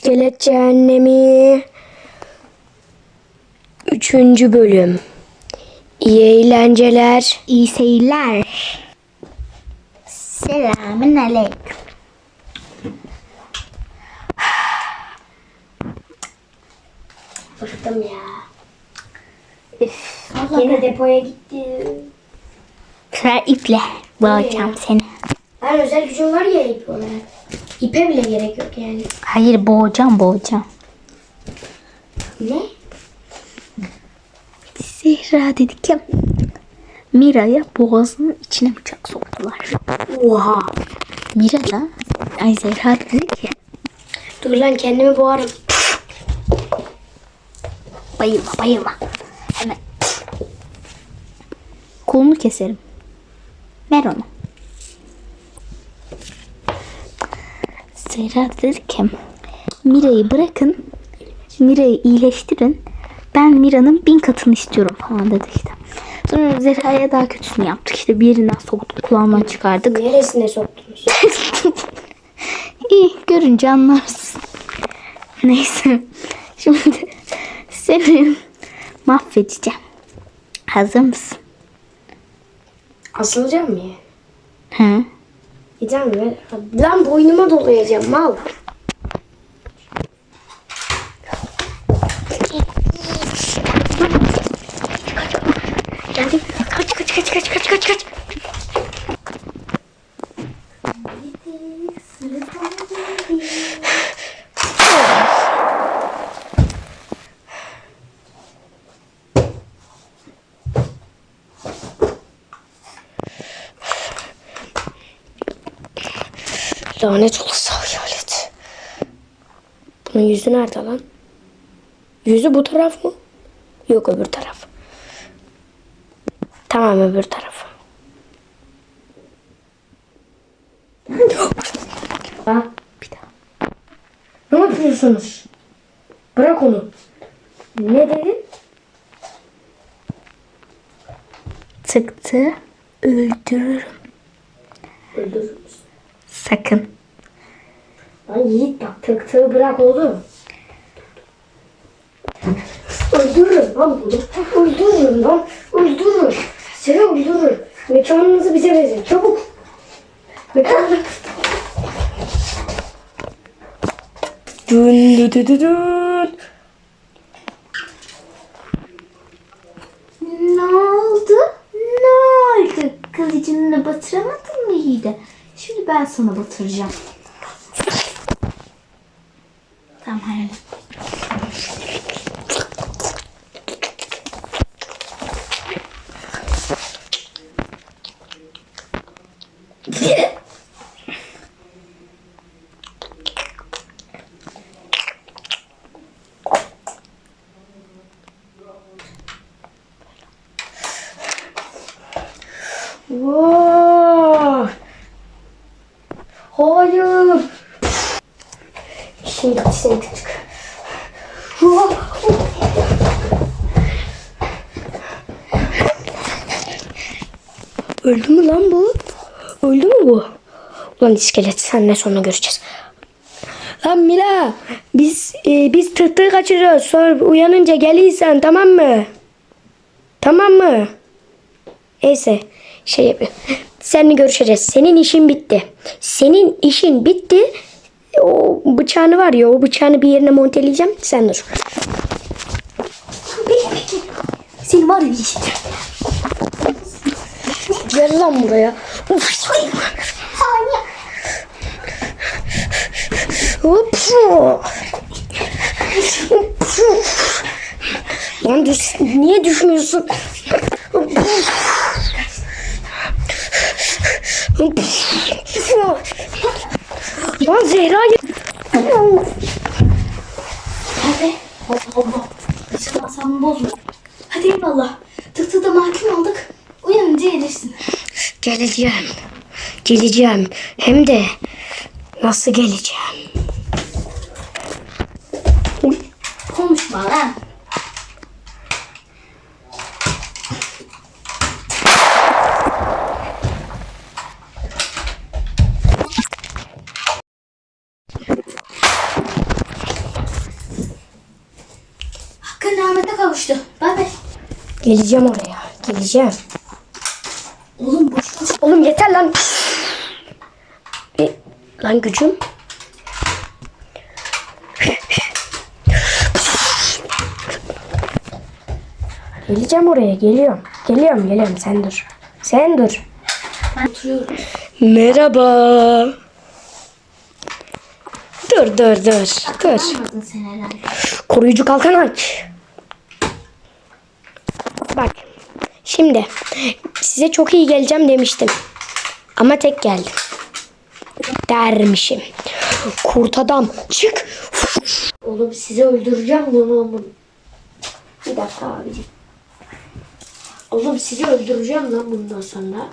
İskelet Cehennemi. Üçüncü bölüm. İyi eğlenceler. İyi seyirler. Selamün aleyküm. Bıktım ya. Üf, yine depoya gitti. Sıra iple boğacağım seni. Ben özel gücüm var ya ip olarak. İpe bile gerek yok yani. Hayır boğacağım boğacağım. Ne? Zehra dedik ya. Mira'ya boğazının içine bıçak soktular. Oha. Mira da ay Zehra dedi ki Dur lan kendimi boğarım. bayılma bayılma. Hemen kolunu keserim. Ver onu. Zehra dedi ki Mira'yı bırakın. Mira'yı iyileştirin. Ben Mira'nın bin katını istiyorum falan dedi işte. Sonra Zehra'ya daha kötüsünü yaptık. İşte bir yerinden soktuk kulağından çıkardık. Neresine soktunuz? İyi görünce anlarsın. Neyse. Şimdi seni mahvedeceğim. Hazır mısın? Asılacağım mı? He? Tane ver. Lan boynuma dolayacağım mal. Lanet olası hayalet. Bunun yüzü nerede lan? Yüzü bu taraf mı? Yok öbür taraf. Tamam öbür taraf. ha, Bir daha. ne yapıyorsunuz? Bırak onu. Ne dedin? Çıktı. Öldürürüm. Öldürürüz. Sakın. Lan Yiğit bak tık tığı bırak oğlum. Öldürürüm lan bunu. Öldürürüm lan. Öldürürüm. Seni öldürürüm. Mekanınızı bize verin. Çabuk. Mekanı... Dün dün dün dün dün. Ne oldu? Ne oldu? Kılıcını batıramadın mı Yiğit'e? Şimdi ben sana batıracağım. Tamam hayır. Vay. Hayır. Şimdi seni küçük. Vay. Öldü mü lan bu? Öldü mü bu? Ulan iskelet senle sonra göreceğiz. Lan Mila biz e, biz tırtığı kaçırıyoruz. Sonra uyanınca geliysen tamam mı? Tamam mı? Neyse şey yapıyor. Seninle görüşeceğiz. Senin işin bitti. Senin işin bitti. O bıçağını var ya o bıçağını bir yerine monteleyeceğim. Sen dur. Seni var ya işte. Gel lan buraya. Uf. Hop. Lan düş, niye düşmüyorsun? Lan Zehra Hadi. Allah Allah. Asabımı bozma. Hadi eyvallah. Tık da mahkum olduk. Uyanınca gelirsin. geleceğim. Geleceğim. Hem de nasıl geleceğim? Konuşma lan. Kavuştu. Bay bay. Geleceğim oraya. Geleceğim. Oğlum boşuna Oğlum yeter lan. E, lan gücüm. Geleceğim oraya. Geliyorum. Geliyorum geliyorum. Sen dur. Sen dur. oturuyorum. Merhaba. Dur dur dur. Dur. Koruyucu kalkan aç. Bak. Şimdi size çok iyi geleceğim demiştim. Ama tek geldim. Dermişim. Kurt adam çık. Oğlum sizi öldüreceğim bunu. bunu. Bir dakika abicim. Oğlum sizi öldüreceğim lan bundan sonra.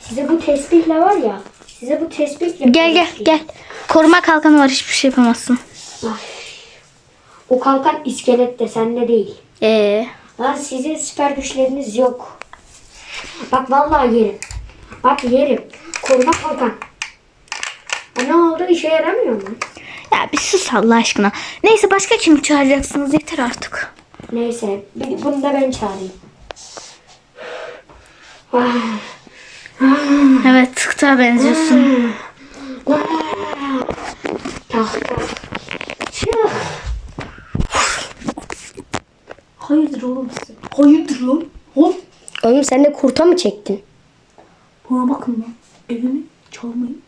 Size bu tespihle var ya. Size bu tespihle Gel gel gel. Koruma kalkanı var hiçbir şey yapamazsın. O kalkan iskelet de sende değil. Ee, Lan sizin süper güçleriniz yok. Bak vallahi yerim. Bak yerim. Koruma kalkan. Ne oldu işe yaramıyor mu? ya bir sus Allah aşkına. Neyse başka kimi çağıracaksınız yeter artık. Neyse bunu da ben çağırayım. Evet tıkta benziyorsun. Tahta. Çık. Hayırdır oğlum size? Hayırdır lan? Hop. Oğlum sen de kurta mı çektin? Bana bakın lan. Evimi çalmayın.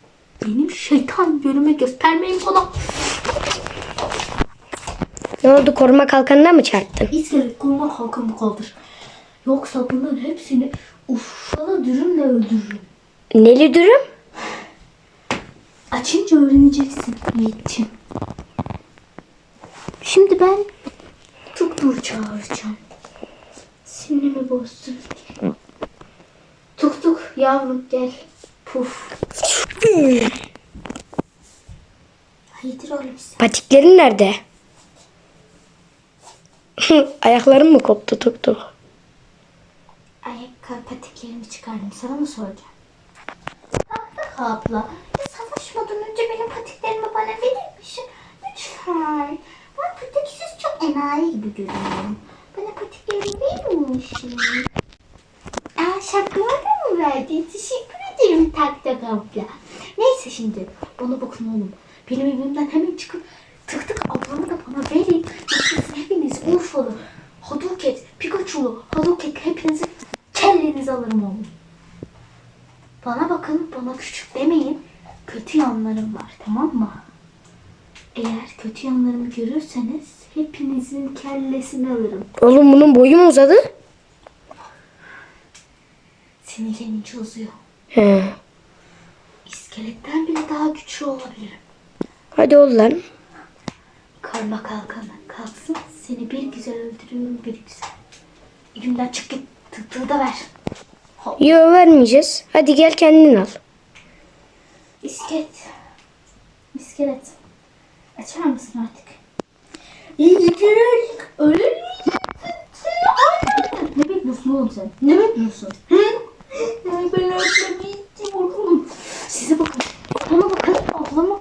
Benim şeytan yönüme göstermeyin bana. Ne oldu koruma kalkanına mı çarptın? İskelet kurma kalkanı kaldır. Yoksa bunların hepsini ufala dürümle öldürürüm. Neli dürüm? Açınca öğreneceksin Yiğit'ciğim. Şimdi ben Tuktur çağıracağım. Sinirimi bozdun. Tuk tuk yavrum gel. Puf. Hayırdır oğlum sen? Patiklerin nerede? Ayakların mı koptu tuk tuk? Ayakkabı patiklerimi çıkardım. Sana mı soracağım? Tahta abla. Ya savaşmadan önce benim patiklerimi bana verir misin? Lütfen. Enayi gibi görünüyorum. Bana patiklerimi verir misin? Aa şapkamı da mı verdin? Teşekkür ederim Taktak abla. Neyse şimdi. Bana bakın oğlum. Benim evimden hemen çıkıp tık tık ablamı da bana verin. Siz hepiniz Urfalı, Hadouket, Pikachu'lu, Hadouket hepinizi kellenizi alırım oğlum. Bana bakın, bana küçük demeyin. Kötü yanlarım var, tamam mı? Eğer kötü yanlarımı görürseniz hepinizin kellesini alırım. Oğlum bunun boyu mu uzadı? Sinirlenince uzuyor. He. İskeletten bile daha güçlü olabilirim. Hadi ol lan. Karma kalkanı kalksın. Seni bir güzel öldürüyorum bir güzel. Elimden çık git. Tıktığı da ver. Yo vermeyeceğiz. Hadi gel kendin al. İskelet. İskelet. Açar mısın artık? İyidir. Öyle mi? Ne bekliyorsun oğlum sen? Ne bekliyorsun? Hı? Ay ben öyle bittim. Size bakın. Bana bakın. Ablama.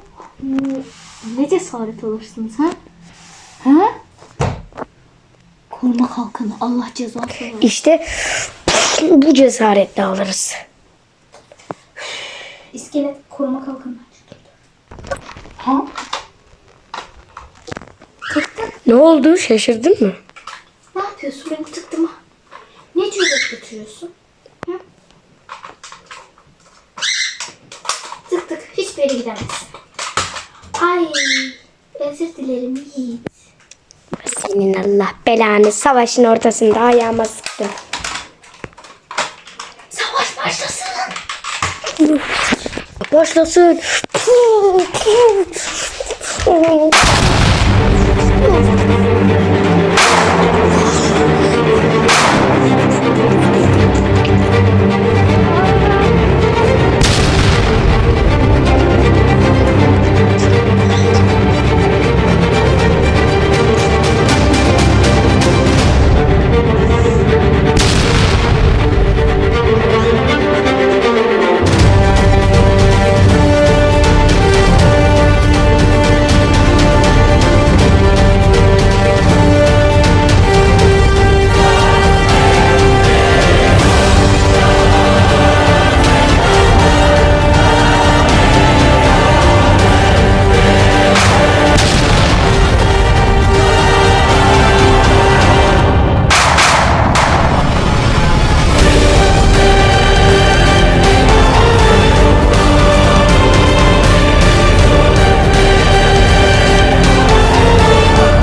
Ne cesaret alırsınız ha? Ha? Koruma kalkanı. Allah cezası versin. İşte bu cesaretle alırız. İskelet koruma kalkanı. Ha? Ne oldu? Şaşırdın mı? Ne yapıyorsun? Beni tıktırma. Ne cüret götürüyorsun? Hı? Tık tık. Hiçbir yere gidemezsin. Ay. Özür dilerim Yiğit. Senin Allah belanı savaşın ortasında ayağıma sıktın. Savaş başlasın. Başlasın.